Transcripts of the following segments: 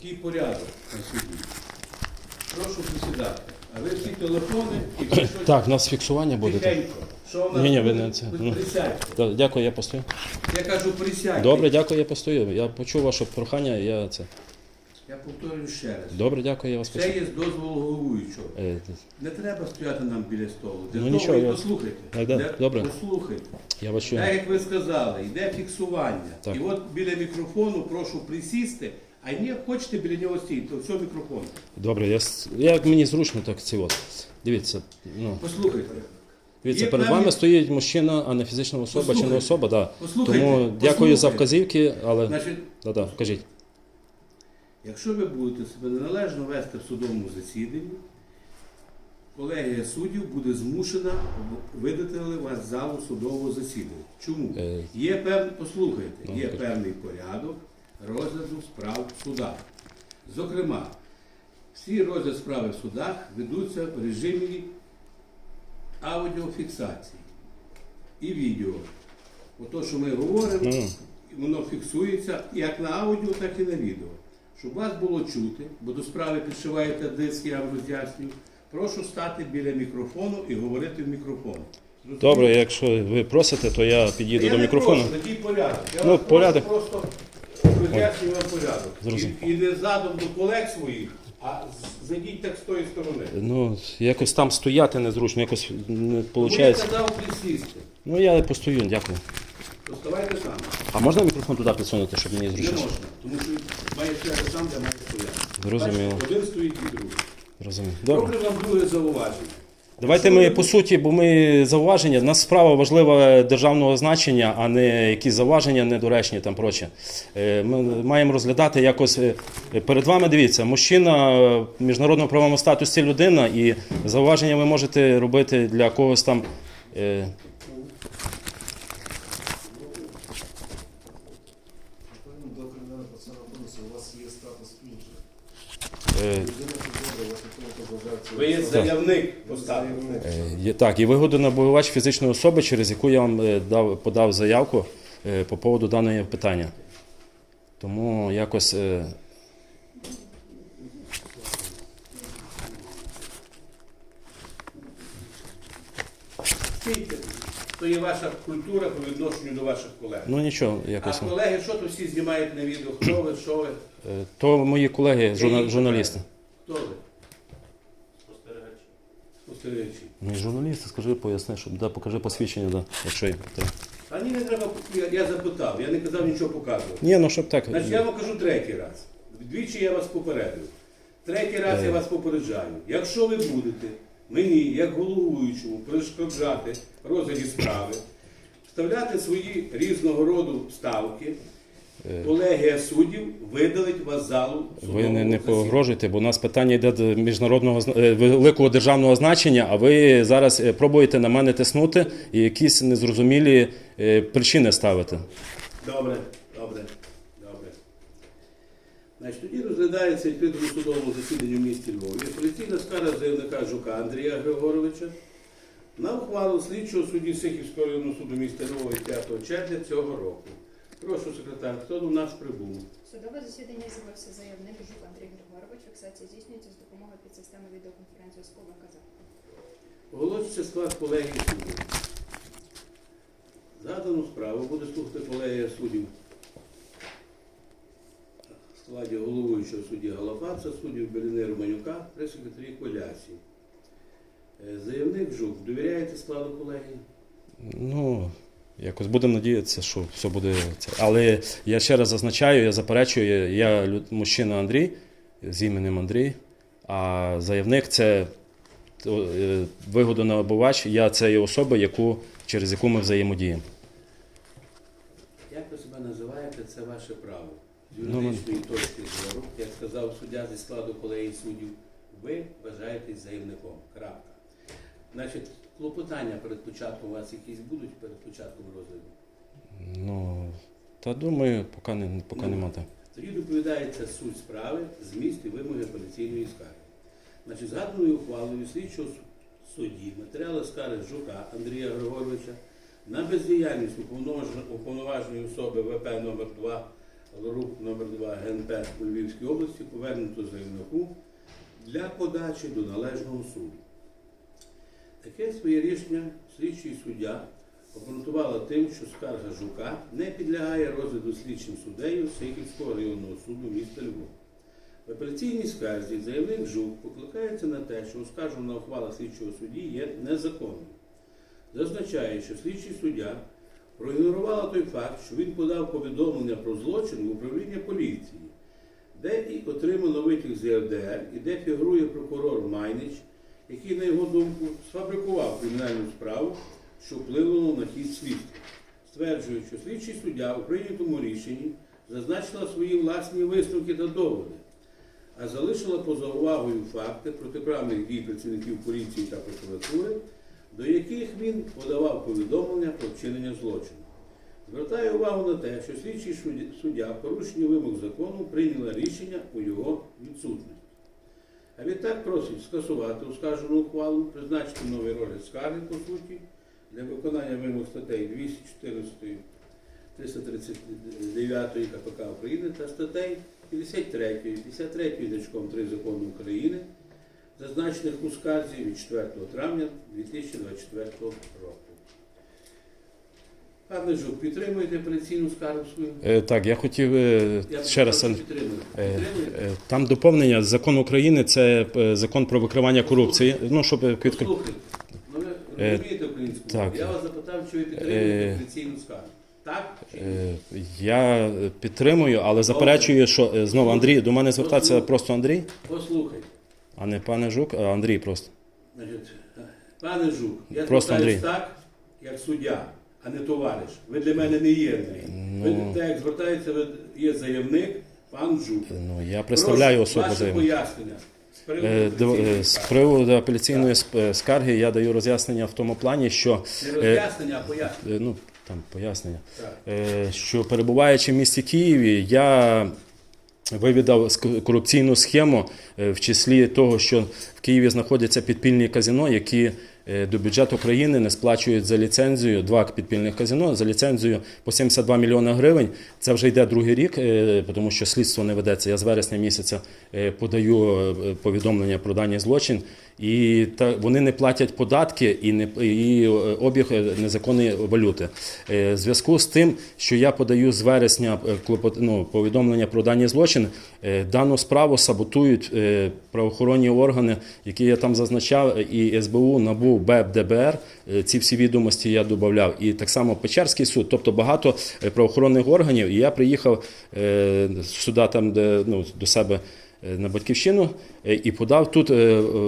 Такий порядок на суді. Прошу присідати. А ви всі телефони і ви щось Так, у нас фіксування буде. так. тихенько. Що в нас Ні-ні, ви не це, ну. Присядьте. Дякую, я постою. Я кажу, присядьте. Добре, дякую, я постою. Я почув ваше прохання, я це. Я повторюю ще раз. Добре, дякую, я вас Це є з дозволу головуючого. Е, Не треба стояти нам біля столу. Для Ну, того нічого, я- послухайте. Так, да, Для- добре. Послухайте. Я вас чую. Так, як ви сказали, йде фіксування. Так. І от біля мікрофону прошу присісти, а не хочете біля нього стійти, то все мікрофон. Добре, я, с- як мені зручно, так ці от. Дивіться, ну, Послухайте. дивіться, Є перед певні- вами стоїть мужчина, а не фізична особа чи не Послухайте. особа, да. Послухайте, Тому дякую послухайте. за вказівки, але. Значить, Да, да, кажіть. якщо ви будете себе неналежно вести в судовому засіданні, колегія суддів буде змушена видати вас з залу судового засідання. Чому? Е. Є певний, послухайте, Ну, є певний порядок розгляду справ в судах. Зокрема, всі розгляд справи в судах ведуться в режимі аудіофіксації і відео. Ото, що ми говоримо, воно фіксується як на аудіо, так і на відео. Щоб вас було чути, бо до справи підшиваєте диск, я вам роз'яснюю. Прошу стати біля мікрофону і говорити в мікрофон. Добре, якщо ви просите, то я під'їду Я до не мікрофону. прошу, такий порядок. Я Ну, вас порядок. Просто, вам порядок. Зрозумів. І, і не задом до колег своїх, а зайдіть так з тої сторони. Ну, якось там стояти незручно, якось не я виходить. казав присісти. Ну я постою, дякую. То ставайте там. А можна мікрофон туди підсунути, щоб мені Не зручніше? можна, тому що має стояти там, де має стояти. Зрозуміло. Один стоїть і другий. Розумію. Добре. Добре вам друге зауваження. Давайте ми по суті, бо ми зауваження. Нас справа важлива державного значення, а не якісь зауваження недоречні там проче. Е, Ми маємо розглядати якось е, перед вами. Дивіться, мужчина е, в міжнародному правовому статусі людина, і зауваження ви можете робити для когось там. е, Ви є заявник поставив. Е, так, і вигодонабувач фізичної особи, через яку я вам е, дав, подав заявку е, по поводу даного питання. Тому якось. е, Стійте. То є ваша культура по відношенню до ваших колег. Ну нічого, А якось. колеги, що то всі знімають на відео? Хто ви, що ви? Е, То мої колеги, журна- журналісти. Хто ви? Ну, журналісти, скажи, поясни, щоб да, покажи посвідчення, да, якщо є. Так. А ні, не треба, я, я запитав, я не казав нічого показувати. Ні, ну щоб так. Значить, я вам кажу третій раз. Двічі я вас попередив. Третій раз я вас попереджаю. Якщо ви будете мені, як головуючому, перешкоджати розгляді справи, вставляти свої різного роду ставки, колегія суддів видалить вас залу. Ви не, не погрожуєте, бо у нас питання йде до міжнародного е, великого державного значення, а ви зараз е, пробуєте на мене тиснути і якісь незрозумілі е, причини ставити. Добре, добре, добре. Значить, тоді розглядається відкритому судовому засіданні в місті Львові апеляційна скарга заявника Жука Андрія Григоровича на ухвалу слідчого судді Сихівського районного суду міста Львова від 5 червня цього року. Прошу секретар, хто до нас прибув? Судове засідання з'явився заявник Жук Андрій Григорович. Фіксація здійснюється з допомогою підсистеми відеоконференцзв'язку ВКЗ. Оголошується склад колегії суддів. Задану справу буде слухати колегія суддів в складі головуючого судді Галафаца, суддів Беліни Романюка, при секретарі Колясі. Е, Заявник Жук, довіряєте складу колегії? Ну, якось будемо надіятися, що все буде це. Але я ще раз зазначаю, я заперечую, я мужчина Андрій з іменем Андрій, а заявник це е, вигодонабувач, я це є особа, яку, через яку ми взаємодіємо. Як ви себе називаєте, це ваше право. З Ну, юридичної точки зору, як сказав суддя зі складу колегії суддів, ви вважаєтесь заявником. Крапка. Значить, клопотання перед початком у вас якісь будуть перед початком розгляду? Ну, та думаю, поки, не, поки Ну. нема. Тоді доповідається суть справи, зміст і вимоги апеляційної скарги. Значить, згаданою ухвалою слідчого су- судді матеріали скарги Жука Андрія Григоровича на бездіяльність уповноваж- уповноваженої особи ВП номер 2 ГЛРУП номер 2 ГНП у Львівській області повернуто заявнику для подачі до належного суду. Таке своє рішення слідчий суддя обґрунтувала тим, що скарга Жука не підлягає розгляду слідчим суддею Сихівського районного суду міста Львова. В апеляційній скарзі заявник Жук покликається на те, що оскаржена ухвала слідчого судді є незаконною. Зазначає, що слідчий суддя проігнорувала той факт, що він подав повідомлення про злочин в управління поліції, де і отримано витяг з ЄРДР, і де фігурує прокурор Майнич, який, на його думку, сфабрикував кримінальну справу, що вплинуло на хід слідства, стверджує, що слідчий суддя у прийнятому рішенні зазначила свої власні висновки та доводи, а залишила поза увагою факти протиправних дій працівників поліції та прокуратури, до яких він подавав повідомлення про вчинення злочину. Звертає увагу на те, що слідчий суддя- порушенні вимог закону прийняла рішення у його відсутності. А відтак просить скасувати оскаржену ухвалу, призначити новий розгляд скарги по суті для виконання вимог статей 214 339 КПК України та статей 53, 53 значком 3 Закону України, зазначених у скарзі від 4 травня 2024 року. Пане Жук, підтримуєте апеляційну скаргу свою? Е, Так, я хотів е, Я ще раз. Е, Там доповнення закон України це закон про викривання корупції. Ну, щоб Послухайте, ну ви розумієте українську так. Я вас запитав, чи ви підтримуєте апеляційну скаргу. Так Я підтримую, але заперечую, що знову Андрій до мене звертається просто Андрій, Послухайте. а не пане Жук, а Андрій просто. Пане Жук, я Просто Андрій. так, як суддя, а не товариш. Ви для мене не є Андрій. Ви Ну. так як звертається, ви є заявник, пан Жук. Ну я представляю Прошу, особу ваше заявника. пояснення. з приводу Е, апеляційної е, З скарги. приводу апеляційної сп- е, скарги я даю роз'яснення в тому плані, що Не роз'яснення, а пояснення. е, ну там пояснення. Так. Е, що перебуваючи в місті Києві, я вивідав ск- корупційну схему е, в числі того, що в Києві знаходяться підпільні казино, які до бюджету країни не сплачують за ліцензію два підпільних казино за ліцензію по 72 мільйони гривень. Це вже йде другий рік, е, тому що слідство не ведеться. Я з вересня місяця е, подаю е, повідомлення про даний злочин. І та вони не платять податки і не і е, обіг е, незаконної валюти. Е, зв'язку з тим, що я подаю з вересня е, ну, повідомлення про даний злочин, е, дану справу саботують е, правоохоронні органи, які я там зазначав, і СБУ, НАБУ, БЕП, ДБР. Е, Ці всі відомості я додавав. І так само Печерський суд, тобто багато е, правоохоронних органів. І я приїхав е, сюди, там, де ну, до себе. На батьківщину і подав тут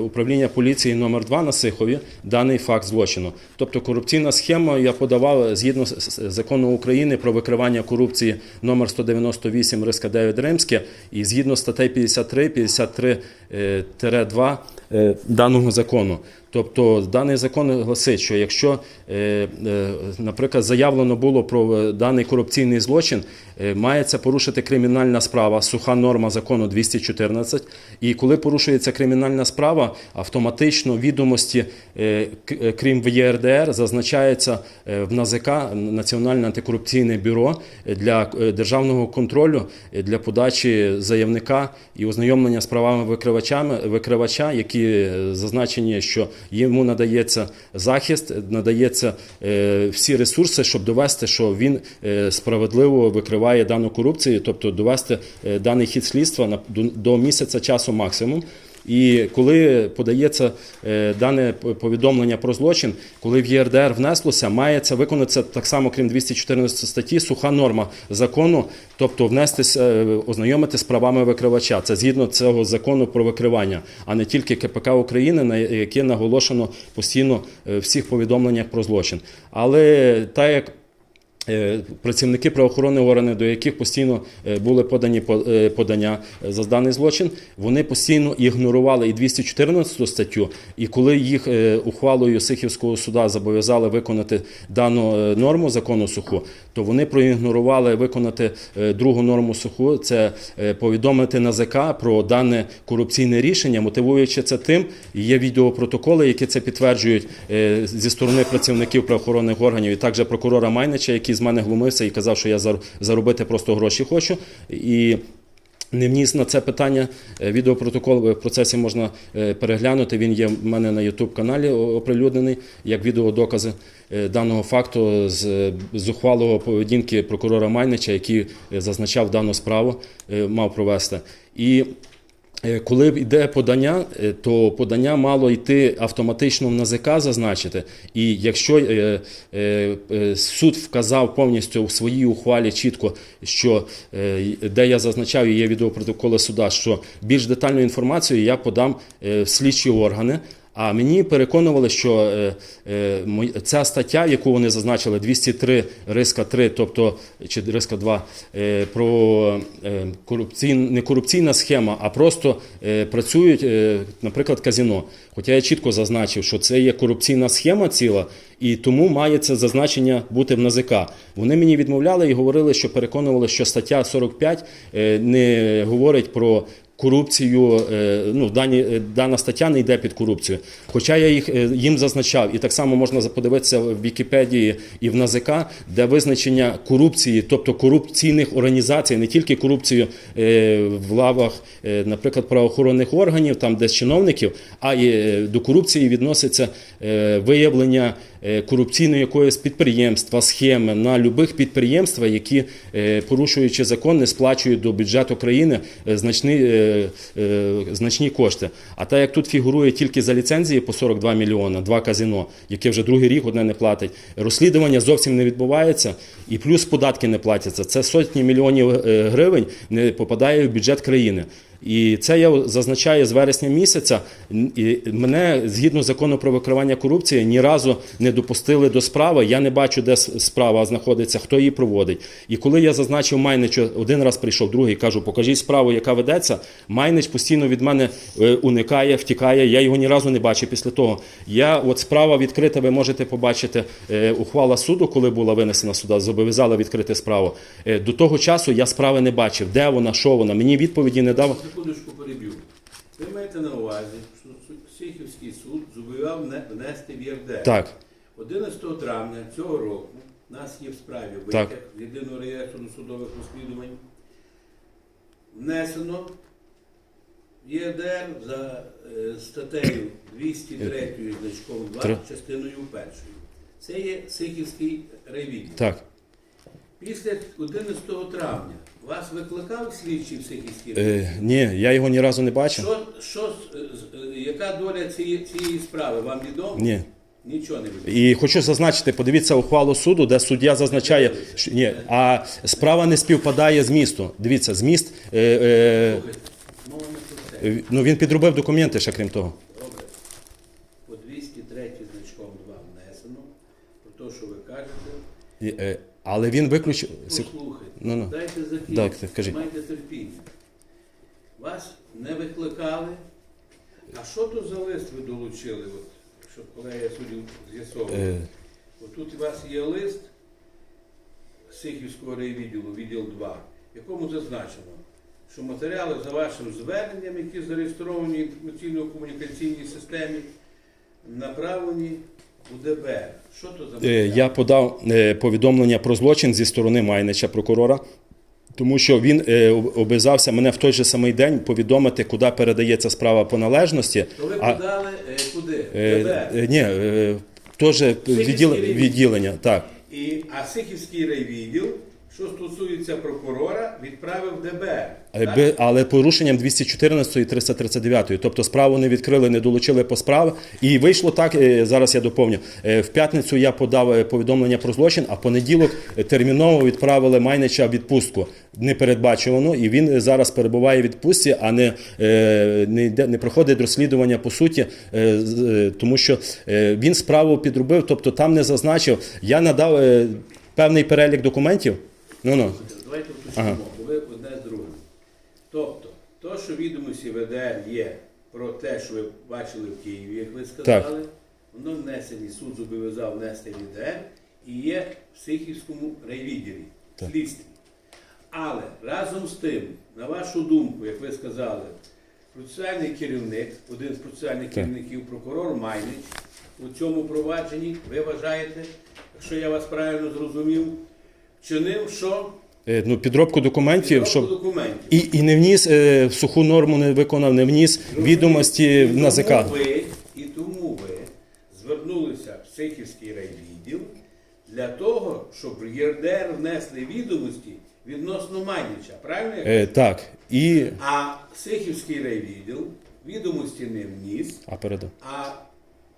управління поліції номер 2 на Сихові даний факт злочину. Тобто корупційна схема я подавав згідно з- закону України про викривання корупції номер 198 риска 9 Римське і згідно статей 53, 53 е, тире 2 е, даного закону. Тобто даний закон гласить, що якщо, е, е, наприклад, заявлено було про е, даний корупційний злочин, мається порушити кримінальна справа, суха норма закону 214. І коли порушується кримінальна справа, автоматично відомості, крім в ЄРДР, зазначається в НАЗК Національне антикорупційне бюро для державного контролю для подачі заявника і ознайомлення з правами викривача, які зазначені, що йому надається захист, надається е, всі ресурси, щоб довести, що він е, справедливо викриває дану корупцію, тобто довести е, даний хід слідства на до, до місяця часу максимум. І коли подається е, дане повідомлення про злочин, коли в ЄРДР внеслося, мається виконатися так само, крім 214 статті, суха норма закону, тобто внестися, е, ознайомити з правами викривача. Це згідно цього закону про викривання, а не тільки КПК України, на яке наголошено постійно е, всіх повідомленнях про злочин. Але так як Працівники правоохоронних органів, до яких постійно е, були подані по- е, подання е, за даний злочин, вони постійно ігнорували і 214 статтю. І коли їх е, ухвалою Сихівського суда зобов'язали виконати дану е, норму закону суху, то вони проігнорували виконати е, другу норму суху це е, повідомити НАЗК про дане корупційне рішення, мотивуючи це тим, є відеопротоколи, які це підтверджують е, зі сторони працівників правоохоронних органів, і також прокурора Майнича, який який з мене глумився і казав, що я заробити просто гроші хочу. І не вніс на це питання. Е, Відеопротокол в процесі можна е, переглянути. Він є в мене на youtube каналі оприлюднений як відеодокази е, даного факту з е, зухвалого поведінки прокурора Майнича, який е, зазначав дану справу, е, мав провести. І Е, Коли йде подання, е, то подання мало йти автоматично в НАЗК зазначити. І якщо е, е, е, суд вказав повністю в своїй ухвалі чітко, що е, де я зазначав, і є відеопротоколи суда, що більш детальну інформацію я подам е, в слідчі органи. А мені переконували, що е, е, ця стаття, яку вони зазначили, 203 риска 3, тобто чи риска 2, е, про е, не корупційна схема, а просто працюють, наприклад, казіно. Хоча я чітко зазначив, що це є корупційна схема ціла, і тому має це зазначення бути в НАЗК. Вони мені відмовляли і говорили, що переконували, що стаття 45 е, не говорить про корупцію, е, ну, дані, е, дана стаття не йде під корупцію. Хоча я їх, е, їм зазначав, і так само можна подивитися в Вікіпедії і в НАЗК, де визначення корупції, тобто корупційних організацій, не тільки корупцію в лавах, наприклад, правоохоронних органів, там десь чиновників, а й до корупції відноситься виявлення корупційної якоїсь підприємства, схеми на любих підприємствах, які, е, порушуючи закон, не сплачують до бюджету країни е, значні, е, е, значні кошти. А так як тут фігурує тільки за ліцензії по 42 мільйона, два казино, яке вже другий рік одне не платить, розслідування зовсім не відбувається, і плюс податки не платяться. Це сотні мільйонів е, гривень не попадає в бюджет країни. І це я зазначаю з вересня місяця. І мене згідно закону про викривання корупції ні разу не допустили до справи. Я не бачу, де справа знаходиться, хто її проводить. І коли я зазначив Майничу, один раз прийшов, другий кажу, покажіть справу, яка ведеться. Майнич постійно від мене е, уникає, втікає. Я його ні разу не бачив після того. Я от справа відкрита, ви можете побачити е, ухвала суду, коли була винесена суда, зобов'язала відкрити справу. Е, До того часу я справи не бачив, де вона, що вона. Мені відповіді не дав. Секундочку переб'ю. Ви маєте на увазі, що Сихівський суд зобов'язав внести в ЄРДР. Так. 11 травня цього року у нас є в справі витяг з єдиного реєстру судових розслідувань. Внесено в ЄРДР за е, статтею 203 значком 2 Три. частиною першою. Це є Сихівський райвідділ. Так. Після 11 травня вас викликав слідчий в Сихівський? Е, ні, я його ні разу не бачив. Що, що, з- е, яка доля цієї, цієї справи? Вам відомо? Ні. Нічого не відомо. І хочу зазначити, подивіться ухвалу суду, де суддя зазначає, що ні, а справа не співпадає з містом. Дивіться, зміст. Е, е, е, ну він підробив документи ще крім того. Добре. По 203 значком 2 внесено. Про те, що ви кажете, е, але він виключив. Послухайте, Ну, ну. дайте закінчити, так, майте терпіння. Вас не викликали. А що то за лист ви долучили, от, щоб колега суддів з'ясовував? Е, Отут у вас є лист Сихівського райвідділу, відділ 2, в якому зазначено, що матеріали за вашим зверненням, які зареєстровані в інформаційно-комунікаційній системі, направлені у ДБР. Що то за Е. Я подав е, повідомлення про злочин зі сторони Майнича прокурора, тому що він е, об- обов'язався мене в той же самий день повідомити, куди передається справа по належності. То ви А, подали е, куди? е, ДБР. е, ні, е, теж відділ, відділення. Так. І, а Сихівський райвідділ, що стосується прокурора, відправив ДБР. Е, би- Але порушенням 214 і 339. Тобто справу не відкрили, не долучили по справі. І вийшло так, е, зараз я доповню. е, В п'ятницю я подав е, повідомлення про злочин, а в понеділок терміново відправили Майнича в відпустку. Непередбачувано, і він зараз перебуває в відпустці, а не, не, йде- не проходить розслідування по суті, тому що він справу підробив, тобто там не зазначив. Я надав певний перелік документів. Ну ну. Давайте уточнимо, Ага. бо ви одне з другим. Тобто, то, що відомості ВДР є про те, що ви бачили в Києві, як ви сказали, воно внесені, суд зобов'язав внести в ВДР і є в Сихівському райвідділі, Так. слідстві. Але разом з тим, на вашу думку, як ви сказали, процесуальний керівник, один з процесуальних керівників, прокурор Майнич, у цьому провадженні, ви вважаєте, якщо я вас правильно зрозумів, вчинив що? Е, Ну, підробку документів, Підробку щоб документів. і, і не вніс е, в суху норму, не виконав, не вніс відомості в НАЗК. Тому ви, і тому ви звернулися в Сихівський райвідділ для того, щоб в ЄРДР внесли відомості відносно Майнича. Правильно? я Е, так. І. А Сихівський райвідділ відомості не вніс, А передав. а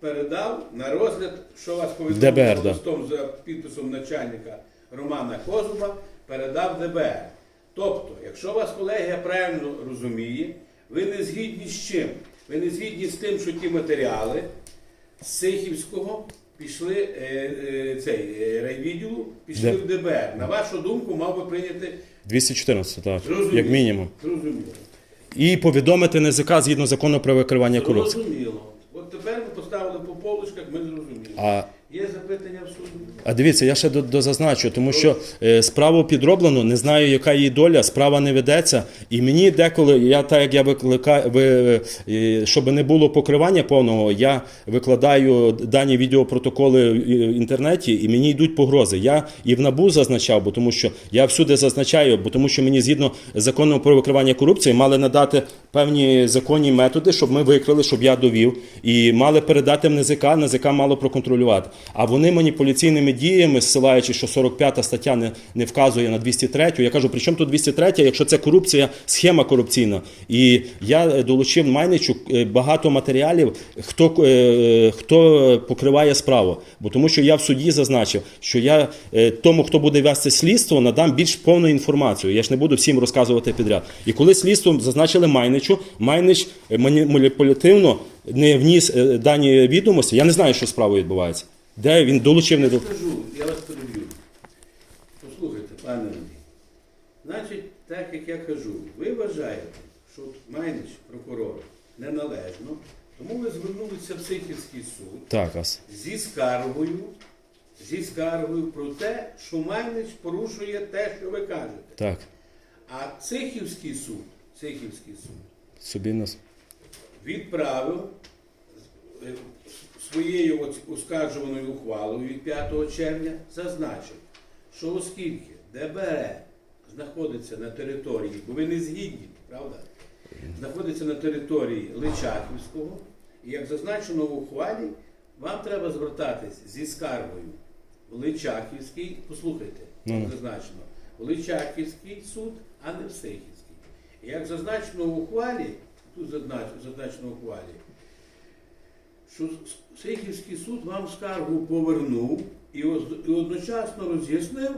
передав на розгляд, що вас повідомили ДБР, да. листом за підписом начальника Романа Козуба, передав ДБР. Тобто, якщо вас колегія правильно розуміє, ви не згідні з чим? Ви не згідні з тим, що ті матеріали з Сихівського пішли е, е, цей е, райвідділу, пішли Де? в ДБР. На вашу думку, мав би прийняти 214, так, Зрозуміло. як мінімум. Зрозуміло. І повідомити НЗК згідно закону про викривання корупції. Зрозуміло. От тепер ми поставили по полочках, ми зрозуміли. А Є запитання в суді? А дивіться, я ще до- дозазначу, тому що е, справу підроблено, не знаю, яка її доля, справа не ведеться. І мені деколи, я так як я викликаю, ви, е, щоб не було покривання повного, я викладаю дані відеопротоколи в е, інтернеті, і мені йдуть погрози. Я і в НАБУ зазначав, бо тому що я всюди зазначаю, бо тому що мені згідно закону про викривання корупції мали надати певні законні методи, щоб ми викрили, щоб я довів, і мали передати в НЗК, НЗК мало проконтролювати. А вони маніпуляційними діями, зсилаючи, що 45 стаття не, не вказує на 203, я кажу, при чому тут 203, якщо це корупція, схема корупційна. І я е, долучив Майничу е, багато матеріалів, хто, е, хто покриває справу. Бо тому що я в суді зазначив, що я тому, хто буде вести слідство, надам більш повну інформацію. Я ж не буду всім розказувати підряд. І коли слідство зазначили Майничу, Майнич маніпулятивно не вніс дані відомості. Я не знаю, що з справою відбувається. Де він долучив не Я скажу, я вас переб'ю. Послухайте, пане Андрій. Значить, так як я кажу, ви вважаєте, що Майнич, прокурор, неналежно, тому ви звернулися в Сихівський суд так, ас. зі скаргою, зі скаргою про те, що Майнич порушує те, що ви кажете. Так, А Цихівський суд, Цихівський суд собі нас. відправив е, своєю оскаржуваною ухвалою від 5 червня зазначив, що оскільки ДБР знаходиться на території, бо ви не згідні, правда? Знаходиться на території Личаківського, і як зазначено в ухвалі, вам треба звертатись зі скаргою в Личаківський, послухайте, Ну. як зазначено, в Личаківський суд, а не в Сихівський. І як зазначено в ухвалі, тут зазнач- зазначено в ухвалі, що Сихівський суд вам скаргу повернув і одночасно роз'яснив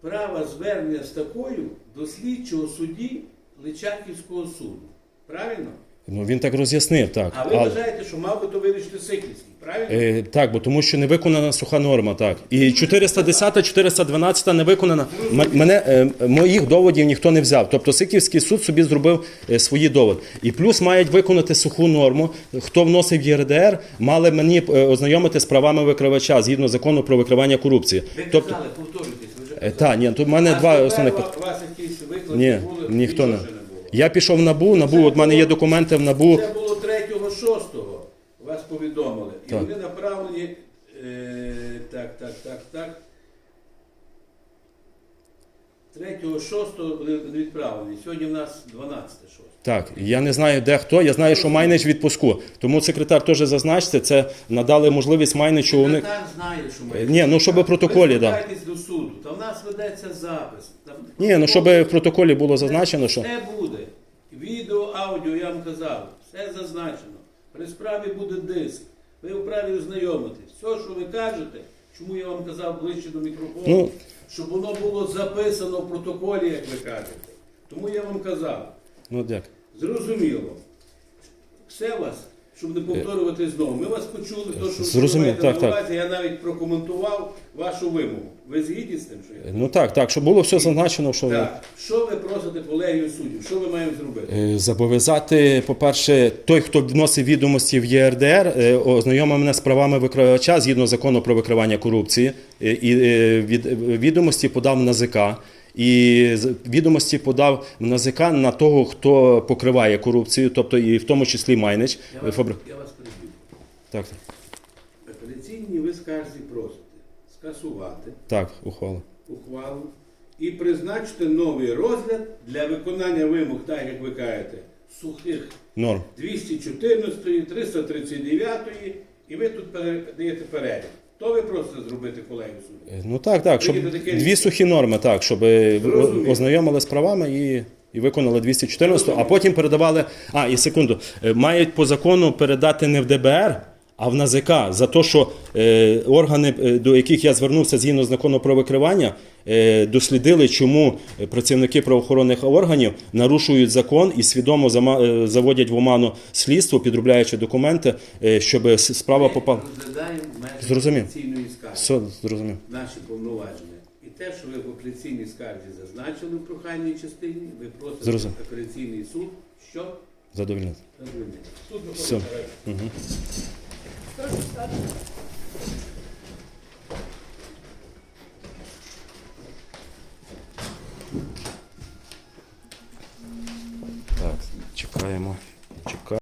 право звернення з такою до слідчого судді Личаківського суду. Правильно? Ну він так роз'яснив, так. А ви Але- вважаєте, що мав би то вирішити Сихівський, правильно? Е, так, бо тому що не виконана суха норма, так. І 410, 412 не виконана. М- мене, е, моїх доводів ніхто не взяв. Тобто Сиківський суд собі зробив е, свої доводи. І плюс мають виконати суху норму. Хто вносив ЄРДР, мали мені е, ознайомити з правами викривача згідно закону про викривання корупції. Ви Тобто, казали, повторюйтесь, ви вже е, казали. та, ні, тут в мене А два тепер основних. У вас якісь виклики Ні, були? ніхто не. Було. Я пішов в НАБУ, НАБУ, от мене є документи в НАБУ. Це було 3-6, вас повідомили. І Так. вони направлені. Е, так, так, так, так. 3-6 вони відправлені. Сьогодні в нас 12-6. Так, я не знаю, де хто. Я знаю, що Майнич в відпуску. Тому секретар теж зазначте, це надали можливість Майничу. Вони... Секретар знає, що ми. Ні, ну, щоб в протоколі, Ви да. звертайтесь до суду. Та в нас ведеться запис. Там Ні, ну щоб в протоколі було зазначено, що. Все буде. Відео, аудіо, я вам казав, все зазначено. При справі буде диск. Ви вправі ознайомитись. Все, що ви кажете, чому я вам казав ближче до мікрофону, Ну. щоб воно було записано в протоколі, як ви кажете. Тому я вам казав. Ну, дякую. Зрозуміло. Все вас, щоб не повторювати знову. Ми вас почули, то, що ви маєте так, на так. я навіть прокоментував вашу вимогу. Ви згідні з тим, що я? Ну так, так, щоб було все зазначено, що Так. Що ви просите колегію суддів? Що ви маємо зробити? Е, зобов'язати, по-перше, той, хто вносив відомості в ЄРДР, е, ознайомив мене з правами викривача згідно закону про викривання корупції, е, і е, від відомості подав на ЗК. І з- відомості подав в НАЗК на того, хто покриває корупцію, тобто і в тому числі Майнич. Я вас, Фабр... я вас переб'ю. Так, Апеляційні ви скарзі просите скасувати так, ухвала. ухвалу і призначити новий розгляд для виконання вимог, так як ви кажете, сухих Норм. 214, 339, і ви тут передаєте перелік. То ви просто зробити колегію суду. Е, Ну так, так, щоб Прийняти таке дві рішення. сухі норми, так, щоб е, ви ознайомили з правами і, і виконали 214, а потім передавали. А, і секунду, е, мають по закону передати не в ДБР, а в НАЗК за те, що е, органи, е, до яких я звернувся згідно з закону про викривання, е, дослідили, чому працівники правоохоронних органів нарушують закон і свідомо зама- е, заводять в оману слідство, підробляючи документи, е, щоб справа попала. Зрозумів. скарги. Все, зрозумів. наші повноваження. І те, що ви в апеляційній скарзі зазначили в прохальній частині, ви просите Зрозумів. апеляційний суд, що Задовільнити. задовольнити. Суд Все. виходить. Так, чекаємо. Чекаємо.